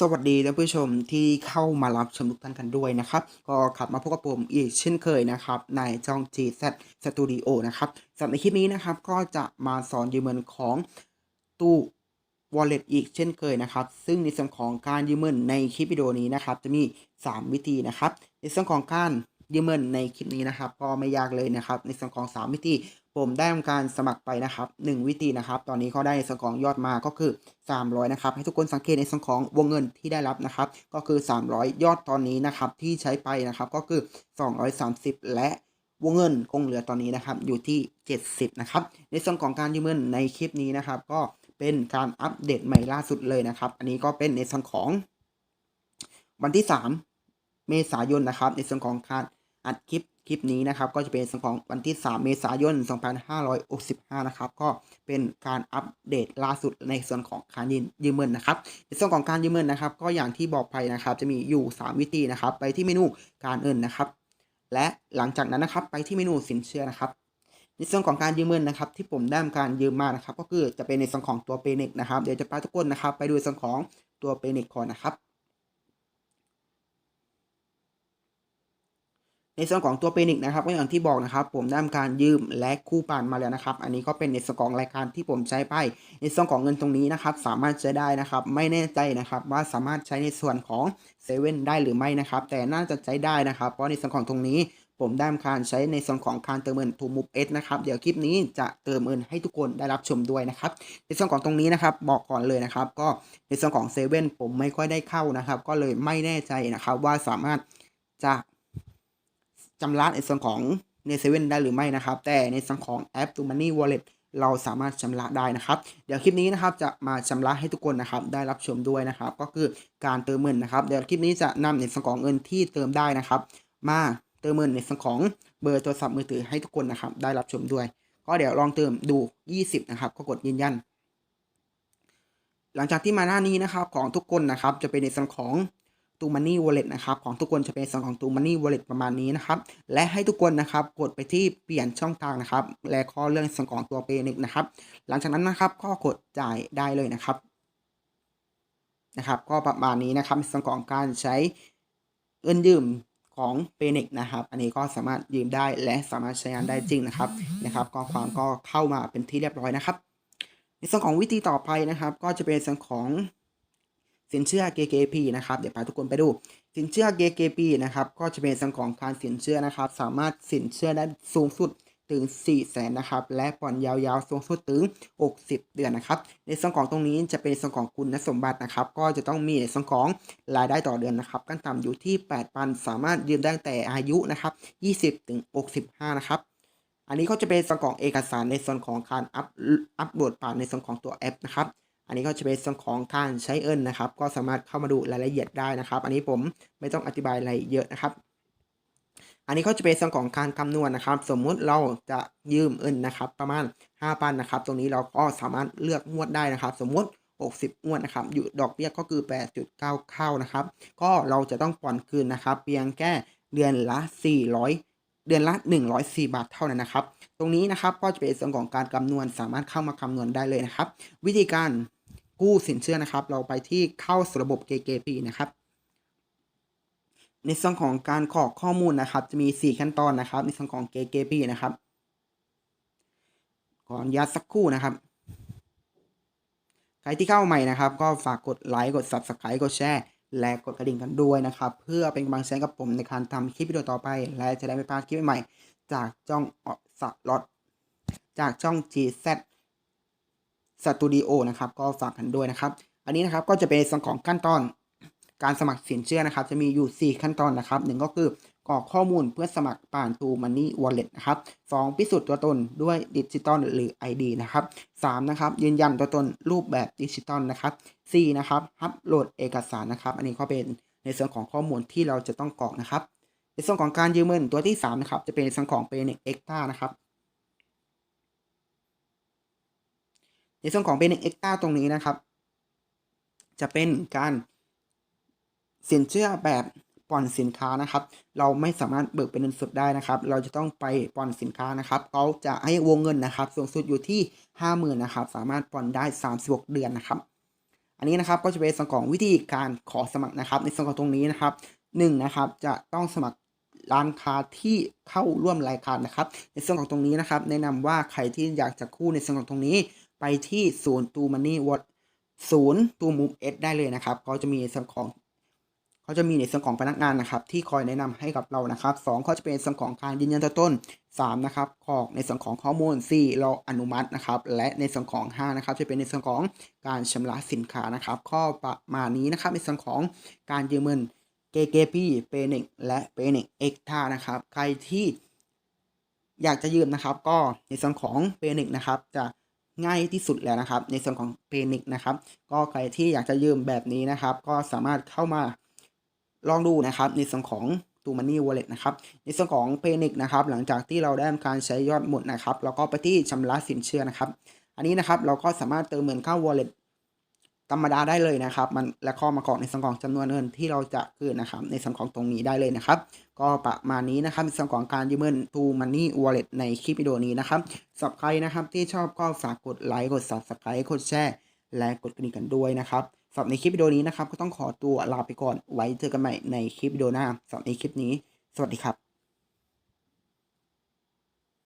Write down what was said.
สวัสดีท่านผู้ชมที่เข้ามารับชมทุกท่านกันด้วยนะครับ ก็กลับมาพบกับผมอีกเช่นเคยนะครับ ในช่อง GZ Studio นะครับสำหรับคลิปนี้นะครับก็จะมาสอนยืมเงินของตู้ Wallet อีกเช่นเคยนะครับ ซึ่งในส่วนของการยืมเงินในคลิปวิดีโอนี้นะครับ จะมี 3 วิธีนะครับ ในส่วนของการ ยืมเงินในคลิปนี้นะครับ ก็ไม่ยากเลยนะครับ ในส่วนของ 3 วิธี ผมได้ทำการสมัครไปนะครับ 1 วิธีนะครับ ตอนนี้เขาได้ในส่วนของยอดมาก็คือ 300 นะครับ ให้ทุกคนสังเกตในส่วนของวงเงินที่ได้รับนะครับ ก็คือ 300 ยอดตอนนี้นะครับที่ใช้ไปนะครับก็คือ 230 และวงเงินคงเหลือตอนนี้นะครับอยู่ที่ 70 นะครับ ในส่วนของการยืมเงินในคลิปนี้นะครับ ก็เป็นการอัปเดตใหม่ล่าสุดเลยนะครับ อันนี้ก็เป็นในส่วนของวันที่ 3 เมษายนนะครับ ในส่วนของการอัดคลิปคลิปนี้นะครับ ก็จะเป็นส่วนของวันที่ 3 เมษายน 2565 นะครับ ก็เป็นการอัปเดตล่าสุดในส่วนของการยืมยืมเงินนะครับ ในส่วนของการยืมเงินนะครับ ก็อย่างที่บอกไปนะครับ จะมีอยู่ 3 วิธีนะครับ ไปที่เมนูการเงินนะครับ และหลังจากนั้นนะครับไปที่เมนูสินเชื่อนะครับในส่วนของการยืมเงินนะครับ ที่ผมได้ทำการยืมมานะครับ ก็คือจะเป็นในส่วนของตัวเปเน็กนะครับ เดี๋ยวจะพาทุกคนนะครับ ไปดูส่วนของตัวเปเน็กก่อนนะครับ ในส่วนของตัวเปนิกนะครับก็อย่างที่บอกนะครับผมได้ทำการยืมและคู่ปานมาแล้วนะครับ อันนี้ก็เป็นในส่วนของรายการที่ผมใช้ไป ในส่วนของเงินตรงนี้นะครับสามารถใช้ได้นะครับ ไม่แน่ใจนะครับว่าสามารถใช้ในส่วนของเซเว่นได้หรือไม่นะครับ แต่น่าจะใช้ได้นะครับ เพราะในส่วนของตรงนี้ผมได้ทำการใช้ในส่วนของการเติมเงินทูมูฟเอสนะครับเดี๋ยวคลิปนี้จะเติมเงินให้ทุกคนได้รับชมด้วยนะครับ ในส่วนของตรงนี้นะครับบอกก่อนเลยนะครับ ก็ในส่วนของเซเว่นผมไม่ค่อยได้เข้านะครับ ก็เลยไม่แน่ใจนะครับว่าสามารถจะ ชำระในส่วนของในเซเว่นได้หรือไม่นะครับ แต่ในส่วนของแอป t ู Money Wallet เราสามารถชำระได้นะครับ เดี๋ยวคลิปนี้นะครับจะมาชำระให้ทุกคนนะครับได้รับชมด้วยนะครับ ก็คือการเติมเงินนะครับ เดี๋ยวคลิปนี้จะนำในส่วนของเงินที่เติมได้นะครับ มาเติมเงินในส่วนของเบอร์โทรศัพท์มือถือให้ทุกคนนะครับ ได้รับชมด้วย ก็เดี๋ยวลองเติมดู 20 นะครับ ก็กดยืนยัน หลังจากที่มาหน้านี้นะครับของทุกคนนะครับ จะเป็นในส่วนของ ตูมันนี่วอลเล็ตนะครับของทุกคนจะเป็นส่วนของตูมันนี่วอลเล็ตประมาณนี้นะครับและให้ทุกคนนะครับกดไปที่เปลี่ยนช่องทางนะครับ และข้อเรื่องส่วนของตัวเปนิกนะครับ หลังจากนั้นนะครับก็กดจ่ายได้เลยนะครับนะครับ ก็ประมาณนี้นะครับส่วนของการใช้เงินยืมของเปนิกนะครับ อันนี้ก็สามารถยืมได้และสามารถใช้งานได้จริงนะครับนะครับ ก็ความก็เข้ามาเป็นที่เรียบร้อยนะครับในส่วนของวิธีต่อไปนะครับ ก็จะเป็นส่วนของ สินเชื่อ KKP นะครับ เดี๋ยวพาทุกคนไปดู สินเชื่อ KKP นะครับ ก็จะเป็นส่วนของการสินเชื่อนะครับ สามารถสินเชื่อได้สูงสุดถึง4แสนนะครับ และผ่อนยาวๆ สูงสุดถึง 60 เดือนนะครับ ในส่วนของตรงนี้จะเป็นส่วนของคุณสมบัตินะครับ ก็จะต้องมีในส่วนของรายได้ต่อเดือนนะครับ ขั้นต่ำอยู่ที่ 8,000 สามารถยืมได้แต่อายุนะครับ 20 ถึง 65 นะครับ อันนี้ก็จะเป็นส่วนของเอกสารในส่วนของการอัพอัพโหลดผ่านในส่วนของตัวแอปนะครับ อันนี้ก็จะเป็นส่วนของการใช้เอินนะครับ ก็สามารถเข้ามาดูรายละเอียดได้นะครับ อันนี้ผมไม่ต้องอธิบายอะไรเยอะนะครับ อันนี้ก็จะเป็นส่วนของการคำนวณนะครับ สมมุติเราจะยืมเอินนะครับ ประมาณ5,000นะครับ ตรงนี้เราก็สามารถเลือกงวดได้นะครับ สมมุติ 60งวดนะครับ อยู่ดอกเบี้ยก็คือ 8.9เข้านะครับ ก็เราจะต้องผ่อนคืนนะครับ เพียงแค่เดือนละ 400เดือนละ 104 บาทเท่านั้นนะครับ ตรงนี้นะครับก็จะเป็นส่วนของการคำนวณสามารถเข้ามาคำนวณได้เลยนะครับ วิธีการ กู้สินเชื่อนะครับ เราไปที่เข้าสู่ระบบ KKP นะครับ ในส่วนของการกรอกข้อมูลนะครับ จะมี 4 ขั้นตอนนะครับ ในส่วนของ KKP นะครับขออนุญาตสักครู่นะครับ ใครที่เข้าใหม่นะครับ ก็ฝากกดไลค์กด Subscribe กดแชร์และกดกระดิ่งกันด้วยนะครับ เพื่อเป็นกำลังใจกับผมในการทำคลิปวิดีโอต่อไป และจะได้ไม่พลาดคลิปใหม่ จากจ้องออสล็อตจากช่อง GZ สตูดิโอนะครับก็ฝากกันด้วยนะครับ อันนี้นะครับก็จะเป็นส่วนของขั้นตอนการสมัครสินเชื่อนะครับ จะมีอยู่ 4 ขั้นตอนนะครับหนึ่งก็คือกรอกข้อมูลเพื่อสมัครผ่านตูมันนี่วอลเล็ตนะครับสองพิสูจน์ตัวตนด้วยดิจิตอลหรือ ID นะครับสามนะครับยืนยันตัวตนรูปแบบดิจิตอลนะครับสี่นะครับอัปโหลดเอกสารนะครับ อันนี้ก็เป็นในส่วนของข้อมูลที่เราจะต้องกรอกนะครับในส่วนของการยืมเงินตัวที่3นะครับจะเป็นในส่วนของเป็นเอ็กต้านะครับ ในส่วนของเป็นเอ็กต้าตรงนี้นะครับ จะเป็นการสินเชื่อแบบผ่อนสินค้านะครับ เราไม่สามารถเบิกเป็นเงินสดได้นะครับ เราจะต้องไปผ่อนสินค้านะครับเขาจะให้วงเงินนะครับ สูงสุดอยู่ที่ 50,000นะครับ สามารถผ่อนได้ 36 เดือนนะครับ อันนี้นะครับก็จะเป็นส่วนของวิธีการขอสมัครนะครับ ในส่วนของตรงนี้นะครับหนึ่งนะครับจะต้องสมัครร้านค้าที่เข้าร่วมรายการนะครับ ในส่วนของตรงนี้นะครับ แนะนำว่าใครที่อยากจะกู้ในส่วนของตรงนี้ ไปที่ศูนย์ตูมันนี่วอศูนย์ตูมูฟเอสได้เลยนะครับก็จะมีในส่วนของเขาจะมีในส่วนของพนักงานนะครับ ที่คอยแนะนำให้กับเรานะครับสองก็จะเป็นส่วนของการยืนยันตัวต้นสามนะครับกรอกในส่วนของข้อมูลสี่เราอนุมัตินะครับ และในส่วนของห้านะครับ จะเป็นในส่วนของการชำระสินค้านะครับ ข้อประมาณนี้นะครับในส่วนของการยืมเงินเกเกปีเปเน็กและเปเน็กเอ็กท่านะครับ ใครที่อยากจะยืมนะครับ ก็ในส่วนของเปเน็กนะครับจะ ง่ายที่สุดแล้วนะครับ ในส่วนของเปนิกนะครับ ก็ใครที่อยากจะยืมแบบนี้นะครับ ก็สามารถเข้ามาลองดูนะครับ ในส่วนของตูมันนี่วอลเล็ตนะครับ ในส่วนของเพนิกนะครับ หลังจากที่เราได้ทำการใช้ยอดหมดนะครับ เราก็ไปที่ชำระสินเชื่อนะครับ อันนี้นะครับเราก็สามารถเติมเงินเข้าวอลเล็ต ธรรมดาได้เลยนะครับ มันและข้อมากรอกในส่วนของจำนวนเงินที่เราจะคืนนะครับ ในส่วนของตรงนี้ได้เลยนะครับ ก็ประมาณนี้นะครับในส่วนของการยืมเงิน to money wallet ในคลิปวิดีโอนี้นะครับสำหรับใครนะครับที่ชอบก็ฝากกดไลค์กด subscribe กดแชร์และกดกระดิ่งกันด้วยนะครับสำหรับในคลิปวิดีโอนี้นะครับก็ต้องขอตัวลาไปก่อนไว้เจอกันใหม่ในคลิปวิดีโอหน้าสำหรับในคลิปนี้ สวัสดีครับ